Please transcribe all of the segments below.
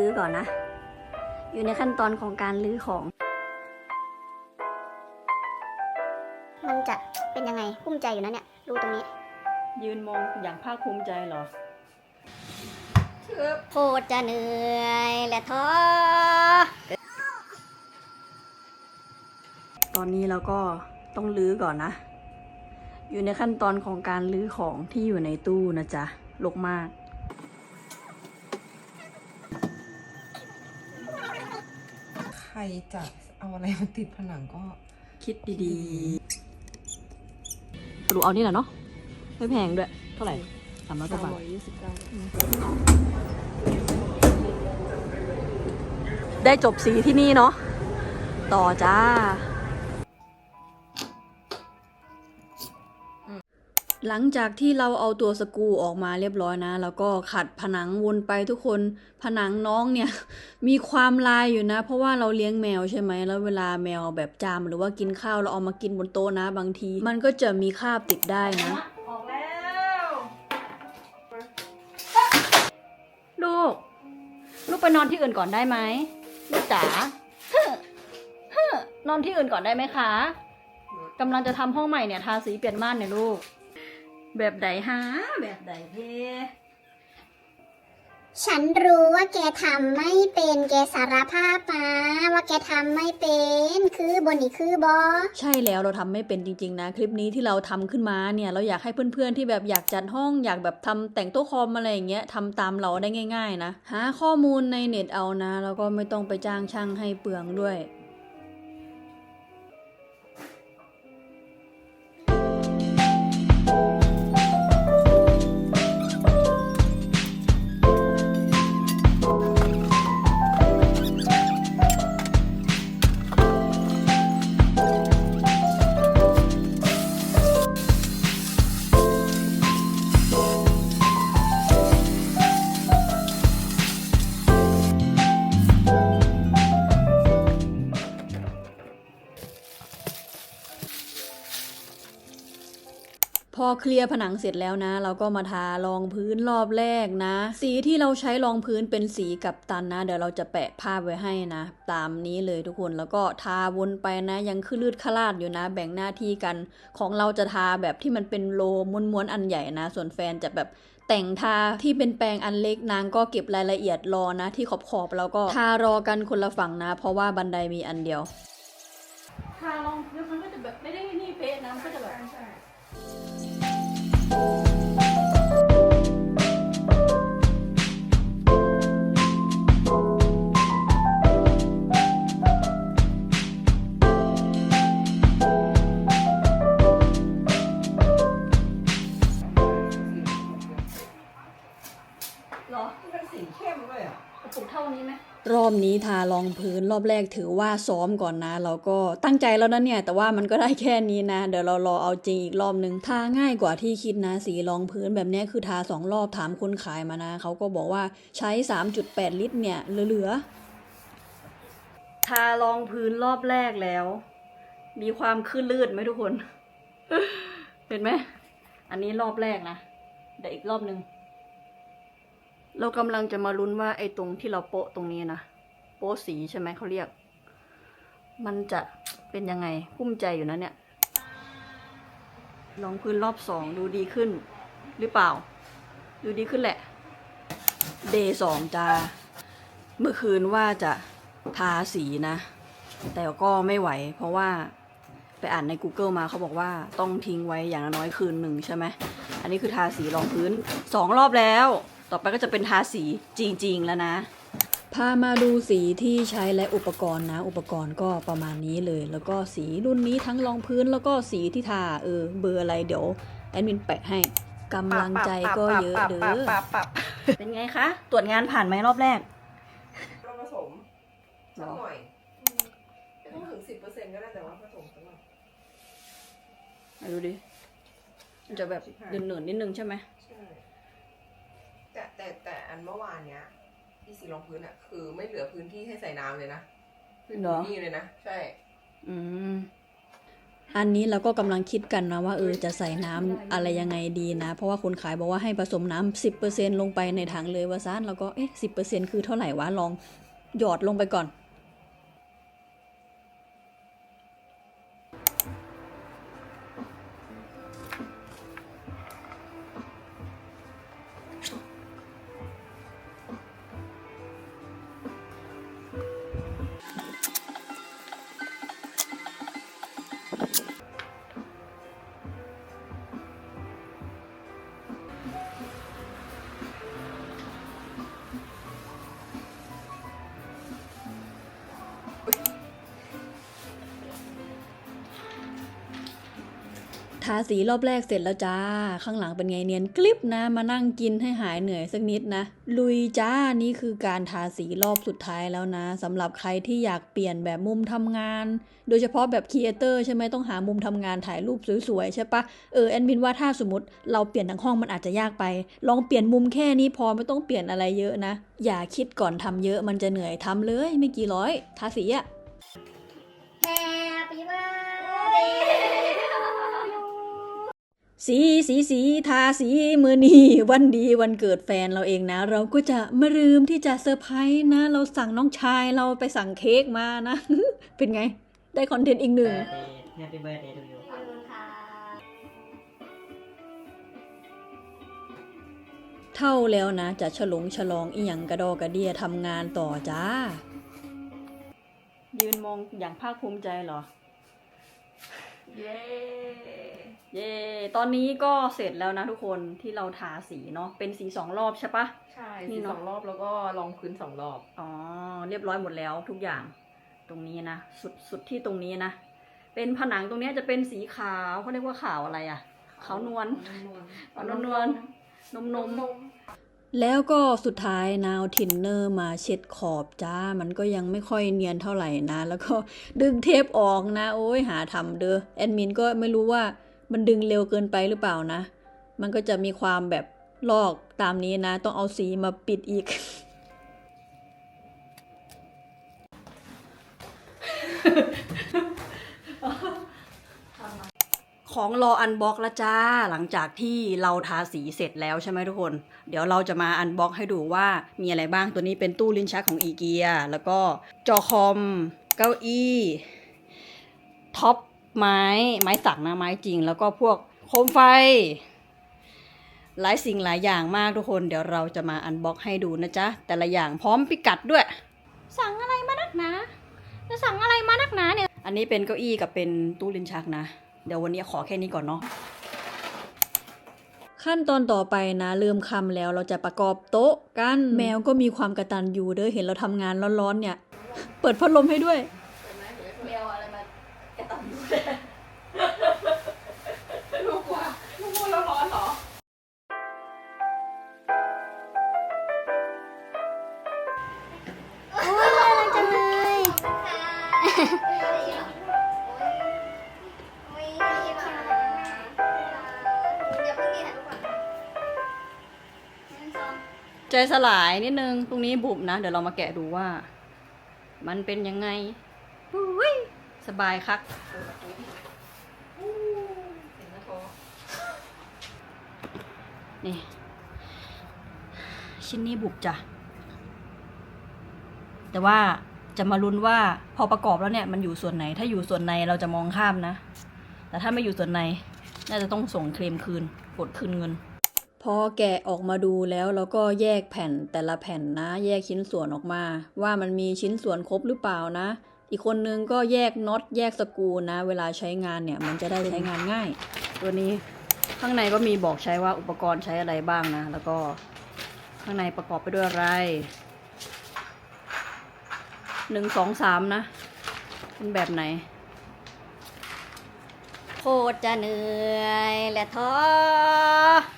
รื้อก่อนนะ อยู่ในขั้นตอนของการรื้อของ มันจะเป็นยังไงภูมิใจอยู่นะเนี่ยรูตรงนี้ ยืนมองอย่างภาคภูมิใจเหรอโคตรจะเหนื่อยและท้อตอนนี้เราก็ต้องรื้อก่อนนะ อยู่ในขั้นตอนของการรื้อของที่อยู่ในตู้นะจ๊ะลกมาก ใค รจะเอาอะไรมาติดผนังก็คิดดีๆครูเอานี่แหละเนาะ ไม่แพงด้วย เท่าไหร่สามร้อยกว่าบาทได้จบสีที่นี่เนาะ ต่อจ้า หลังจากที่เราเอาตัวสกูออกมาเรียบร้อยนะ แล้วก็ขัดผนังวนไปทุกคนผนังน้องเนี่ย มีความลายอยู่นะ เพราะว่าเราเลี้ยงแมวใช่ไหมแล้วเวลาแมวแบบจามหรือว่ากินข้าวเราเอามากินบนโต๊ะนะ บางที มันก็จะมีคราบติดได้นะออกแล้วลูก ลูกไปนอนที่อื่นก่อนได้ไหมลูกจ๋านอนที่อื่นก่อนได้ไหมคะกำลังจะทำห้องใหม่เนี่ยทาสีเปลี่ยนม่านเนี่ยลูก แบบใดฮะแบบใดเพฉันรู้ว่าแกทำไม่เป็นแกสารภาพมาว่าแกทำไม่เป็น คือบนนี่คือบอใช่แล้วเราทำไม่เป็นจริง ๆ นะ คลิปนี้ที่เราทำขึ้นมาเนี่ยเราอยากให้เพื่อนๆที่แบบอยากจัดห้องอยากแบบทำแต่งโต๊ะคอมอะไรอย่างเงี้ยทำตามเราได้ง่าย ๆ นะ หาข้อมูลในเน็ตเอานะ แล้วก็ไม่ต้องไปจ้างช่างให้เปลืองด้วย เคลียร์ผนังเสร็จแล้วนะ เราก็มาทารองพื้นรอบแรกนะ สีที่เราใช้รองพื้นเป็นสีกับตันนะ เดี๋ยวเราจะแปะภาพไว้ให้นะ ตามนี้เลยทุกคนแล้วก็ทาวนไปนะ ยังขึ้นลืดขลาดอยู่นะ แบ่งหน้าที่กันของเราจะทาแบบที่มันเป็นโลม้วนๆอันใหญ่นะ ส่วนแฟนจะแบบแต่งทาที่เป็นแปรงอันเล็กนางก็เก็บรายละเอียดรอนะ ที่ขอบๆแล้วก็ทารอกันคนละฝั่งนะ เพราะว่าบันไดมีอันเดียวทารองพื้นมันก็จะแบบไม่ได้นี่เป๊ะนะมันก็จะแบบ องพื้นรอบแรกถือว่าซ้อมก่อนนะ เราก็ตั้งใจแล้วนะเนี่ย แต่ว่ามันก็ได้แค่นี้นะ เดี๋ยวเรารอเอาจริงอีกรอบนึงทาง่ายกว่าที่คิดนะ สีรองพื้นแบบนี้คือทาสองรอบถามคนขายมานะเขาก็บอกว่าใช้ 3.8 ลิตรเนี่ยเหลือๆทารองพื้นรอบแรกแล้ว มีความขึ้นลืดไหมทุกคน เห็นไหมอันนี้รอบแรกนะเดี๋ยวอีกรอบนึงเรากำลังจะมาลุ้นว่าไอ้ตรงที่เราโปะตรงนี้นะ โปะสีใช่ไหมเขาเรียก มันจะเป็นยังไงพุ่มใจอยู่นะเนี่ย ลองพื้นรอบสองดูดีขึ้น หรือเปล่า ดูดีขึ้นแหละ เดย์สองจ้าเมื่อคืนว่าจะทาสีนะ แต่ก็ไม่ไหว เพราะว่าไปอ่านใน Google มาเขาบอกว่าต้องทิ้งไว้อย่างน้อยคืนหนึ่งใช่ไหม อันนี้คือทาสีรองพื้นสองรอบแล้ว ต่อไปก็จะเป็นทาสีจริง ๆ แล้วนะ พามาดูสีที่ใช้และอุปกรณ์นะ อุปกรณ์ก็ประมาณนี้เลย แล้วก็สีรุ่นนี้ทั้งรองพื้นแล้วก็สีที่ทาเออเบอร์อะไรเดี๋ยวแอดมินแปะให้กำลังใจก็เยอะเด้อเป็นไงคะ ตรวจงานผ่านไหมรอบแรกเราผสมสักหน่อยไม่ต้องถึงสิบเปอร์เซ็นต์ก็ได้แต่ว่าผสมสักหน่อยดูดิมันจะแบบเดือนๆนิดนึงใช่ไหมใช่แต่แต่แต่อันเมื่อวานเนี้ย ที่สีรองพื้นอะ คือไม่เหลือพื้นที่ให้ใส่น้ำเลยนะคือเหรอนี่เลยนะใช่ อืม อันนี้เราก็กำลังคิดกันนะว่าเออจะใส่น้ำอะไรยังไงดีนะ เพราะว่าคนขายบอกว่าให้ผสมน้ำ10%ลงไปในถังเลยว่าซานแล้วก็เอ๊ะ10%คือเท่าไหร่วะลองหยอดลงไปก่อนาสีรอบแรกเสร็จแล้วจ้า ข้างหลังเป็นไงเนียนกลิบนะ มานั่งกินให้หายเหนื่อยสักนิดนะ ลุยจ้า นี่คือการทาสีรอบสุดท้ายแล้วนะสำหรับใครที่อยากเปลี่ยนแบบมุมทำงาน โดยเฉพาะแบบครีเอเตอร์ใช่ไหมต้องหามุมทำงานถ่ายรูปสวยๆใช่ปะเออแอดมินว่าถ้าสมมติเราเปลี่ยนทั้งห้องมันอาจจะยากไป ลองเปลี่ยนมุมแค่นี้พอไม่ต้องเปลี่ยนอะไรเยอะนะ อย่าคิดก่อนทำเยอะมันจะเหนื่อยทำเลย ไม่กี่ร้อย ทาสีอะ Happy birthday สีสีสีทาสีมือนีวันดีวันเกิดแฟนเราเองนะ เราก็จะไม่ลืมที่จะเซอร์ไพรส์นะ เราสั่งน้องชายเราไปสั่งเค้กมานะ เป็นไง ได้คอนเทนต์อีกหนึ่ง birthday happy birthday to you ขอบคุณค่ะเท่าแล้วนะ จะฉลองฉลองอีหยังกระดอกระเดียทำงานต่อจ้า ยืนมองอย่างภาคภูมิใจเหรอ เย้ เย่ตอนนี้ก็เสร็จแล้วนะทุกคนที่เราทาสีเนาะ เป็นสีสองรอบใช่ปะ ใช่นี่สีเนอะสองรอบแล้วก็ลองพื้นสองรอบ อ๋อ เรียบร้อยหมดแล้วทุกอย่าง ตรงนี้นะ สุดสุดที่ตรงนี้นะ เป็นผนังตรงเนี้ยจะเป็นสีขาวเขาเรียกว่าขาวอะไรอะ ขาวนวล ขาวนนววลลนมนมนมแล้วก็สุดท้ายนาวทินเนอร์มาเช็ดขอบจ้า มันก็ยังไม่ค่อยเนียนเท่าไหร่นะ แล้วก็ดึงเทปออกนะ โอ้ยหาทำเด้อแอดมินก็ไม่รู้ว่า มันดึงเร็วเกินไปหรือเปล่านะ มันก็จะมีความแบบลอกตามนี้นะ ต้องเอาสีมาปิดอีก ของรออันบ็อกล้วจ้า หลังจากที่เราทาสีเสร็จแล้วใช่ไหมทุกคน เดี๋ยวเราจะมาอันบ็อกให้ดูว่ามีอะไรบ้างตัวนี้เป็นตู้ลิ้นชักของอีเกียแล้วก็จอคอม เก้าอี้ ท็อป ไม้ไม้สักนะไม้จริง แล้วก็พวกโคมไฟ หลายสิ่งหลายอย่างมากทุกคน เดี๋ยวเราจะมาอันบ็อกให้ดูนะจ๊ะ แต่ละอย่างพร้อมพิกัดด้วย สั่งอะไรมานักหนาจะสั่งอะไรมานักหนาเนี่ย อันนี้เป็นเก้าอี้กับเป็นตู้ลิ้นชักนะ เดี๋ยววันนี้ขอแค่นี้ก่อนเนาะขั้นตอนต่อไปนะเริ่มคำแล้วเราจะประกอบโต๊ะกันแมวก็มีความกระตันยูเด้อเห็นเราทำงานร้อนๆเนี่ย เปิดพัดลมให้ด้วย ใจสลายนิดนึง ตรงนี้บุบนะ เดี๋ยวเรามาแกะดูว่า มันเป็นยังไงอุ้ยสบายคักเห็นนะโทนี่ ชิ้นนี้บุบจ้ะ แต่ว่า จะมาลุ้นว่าพอประกอบแล้วเนี่ยมันอยู่ส่วนไหน ถ้าอยู่ส่วนในเราจะมองข้ามนะ แต่ถ้าไม่อยู่ส่วนในน่าจะต้องส่งเคลมคืนกดคืนเงิน พอแกะออกมาดูแล้วเราก็แยกแผ่นแต่ละแผ่นนะ แยกชิ้นส่วนออกมา ว่ามันมีชิ้นส่วนครบหรือเปล่านะ อีกคนนึงก็แยกน็อตแยกสกรูนะ เวลาใช้งานเนี่ยมันจะได้ใช้งานง่าย ตัวนี้ข้างในก็มีบอกใช้ว่าอุปกรณ์ใช้อะไรบ้างนะ แล้วก็ข้างในประกอบไปด้วยอะไร หนึ่งสองสามนะ เป็นแบบไหน โคตรจะเหนื่อยและท้อ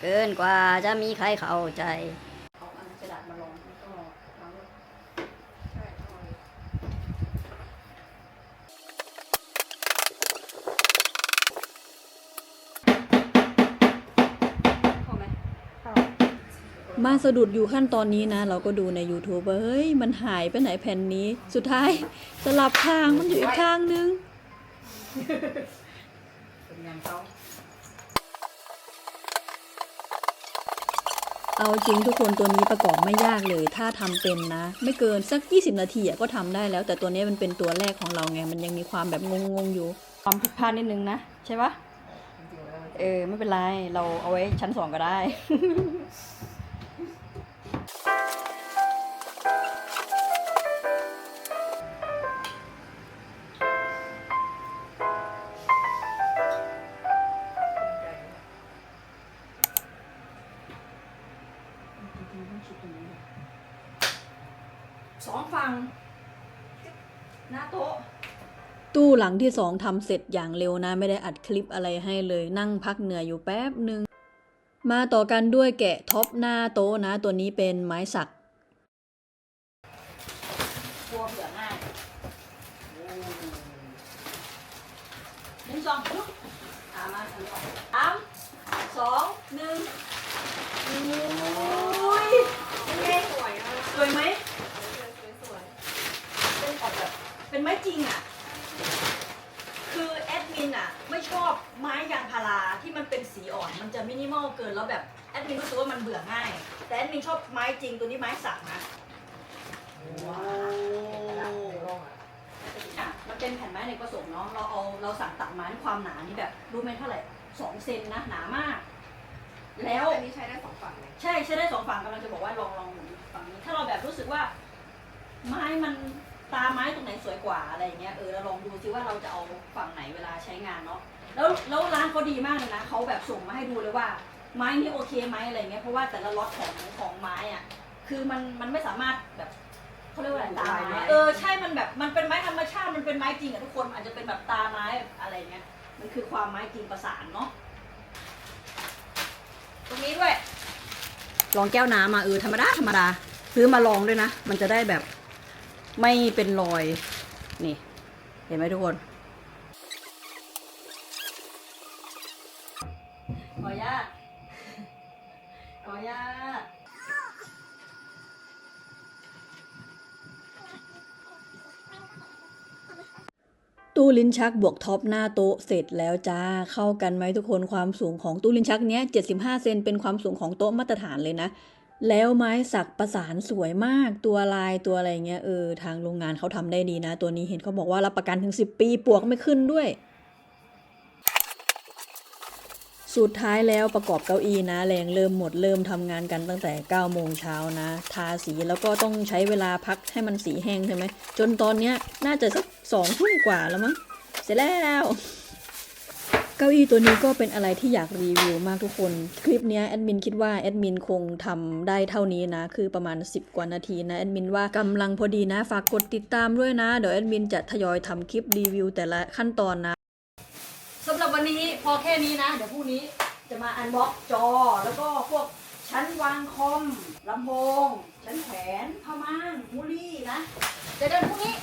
เกินกว่าจะมีใครเข้าใจ มาสะดุดอยู่ขั้นตอนนี้นะ เราก็ดูใน YouTube ว่าเฮ้ย มันหายไปไหนแผ่นนี้ สุดท้ายสลับทางมันอยู่อีกข้างนึงงเอาจริงทุกคนตัวนี้ประกอบไม่ยากเลย ถ้าทำเป็นนะ ไม่เกินสัก 20 นาทีก็ทำได้แล้ว แต่ตัวนี้มันเป็นตัวแรกของเราไง มันยังมีความแบบงงๆอยู่ ความผิดพลาดนิดนึงนะ ใช่ปะจริงๆแล้วมันเออ ไม่เป็นไร เราเอาไว้ชั้นสองก็ได้ สองฝั่งหน้าโต๊ะ ตู้หลังที่สองทำเสร็จอย่างเร็วนะ ไม่ได้อัดคลิปอะไรให้เลยนั่งพักเหนื่อยอยู่แป๊บหนึ่งมาต่อกันด้วยแกะท็อปหน้าโต๊ะนะ ตัวนี้เป็นไม้สักตัวเผื่อง่ายหนึ่งสองลุกอามาถือออกสามสองหนึ่งโอ้ยเป็นไงสวยอะสวยไหม สวย เป็นออกแบบเป็นไม้จริงอะ คือแอดมินอะ ไม่ชอบไม้ยางพา ราที่มันเป็นสีอ่อนมันจะมินิมอลเกินแล้วแบบแอดมินรู้สึกว่ามันเบื่อง่าย แต่แอดมินชอบไม้จริงตัวนี้ไม้สักนะว้าวอะมันเป็นแผ่นไม้ในกระสงเนาะเราเอาเราสั่งตัดไม้ความหนานี่แบบรู้ไหมเท่าไหร่สองเซนนะหนามาก แล้วอันนี้ใช้ได้สองฝั่งเลยใช่ใช้ได้สองฝั่งกำลังจะบอกว่าลองลองหมุนฝั่งนี้ถ้าเราแบบรู้สึกว่า ไม้มันตาไม้ตรงไหนสวยกว่าอะไรอย่างเงี้ยเออเราลองดูซิว่าเราจะเอาฝั่งไหนเวลาใช้งานเนาะ แล้วแล้วร้านเขาดีมากเลยนะเขาแบบส่งมาให้ดูเลยว่า ไม้นี้โอเคไหมอะไรเงี้ยเพราะว่าแต่ละล็อตของของไม้อะ คือมันมันไม่สามารถแบบเขาเรียกว่าอะไรตาไม้เออใช่มันแบบมันเป็นไม้ธรรมชาติมันเป็นไม้จริงอะทุกคนอาจจะเป็นแบบตาไม้อะไรเงี้ยมันคือความไม้จริงประสานเนาะตรงนี้ด้วย ลองแก้วน้ำมาเออธรรมดาธรรมดาซื้อมาลองด้วยนะ มันจะได้แบบไม่เป็นรอย นี่ เห็นไหมทุกคน ขออนุญาตขออนุญาตตู้ลิ้นชักบวกท็อปหน้าโต๊ะเสร็จแล้วจ้า เข้ากันไหมทุกคนความสูงของตู้ลิ้นชักเนี้ย 75 เซนเป็นความสูงของโต๊ะมาตรฐานเลยนะ แล้วไม้สักประสานสวยมากตัวลายตัวอะไรเงี้ยเออทางโรงงานเขาทำได้ดีนะ ตัวนี้เห็นเขาบอกว่ารับประกันถึง 10 ปีปวกไม่ขึ้นด้วย สุดท้ายแล้วประกอบเก้าอี้นะแรงเริ่มหมดเริ่มทำงานกันตั้งแต่9โมงเช้านะ ทาสีแล้วก็ต้องใช้เวลาพักให้มันสีแห้งใช่ไหมจนตอนเนี้ยน่าจะสักสองทุ่มกว่าแล้วมั้งเสร็จแล้วเก้าอี้ตัวนี้ก็เป็นอะไรที่อยากรีวิวมากทุกคน คลิปนี้แอดมินคิดว่าแอดมินคงทำได้เท่านี้นะ คือประมาณ 10 กว่านาทีนะแอดมินว่ากำลังพอดีนะ ฝากกดติดตามด้วยนะ เดี๋ยวแอดมินจะทยอยทำคลิปรีวิวแต่ละขั้นตอนนะำหรับวันนี้พอแค่นี้นะ เดี๋ยวพรุ่งนี้จะมาอันบ็อกจอ แล้วก็พวกชั้นวางคอมลำโพงชั้นแขวนผ้าม่านมูลี่นะเจอกันพรุ่งนี้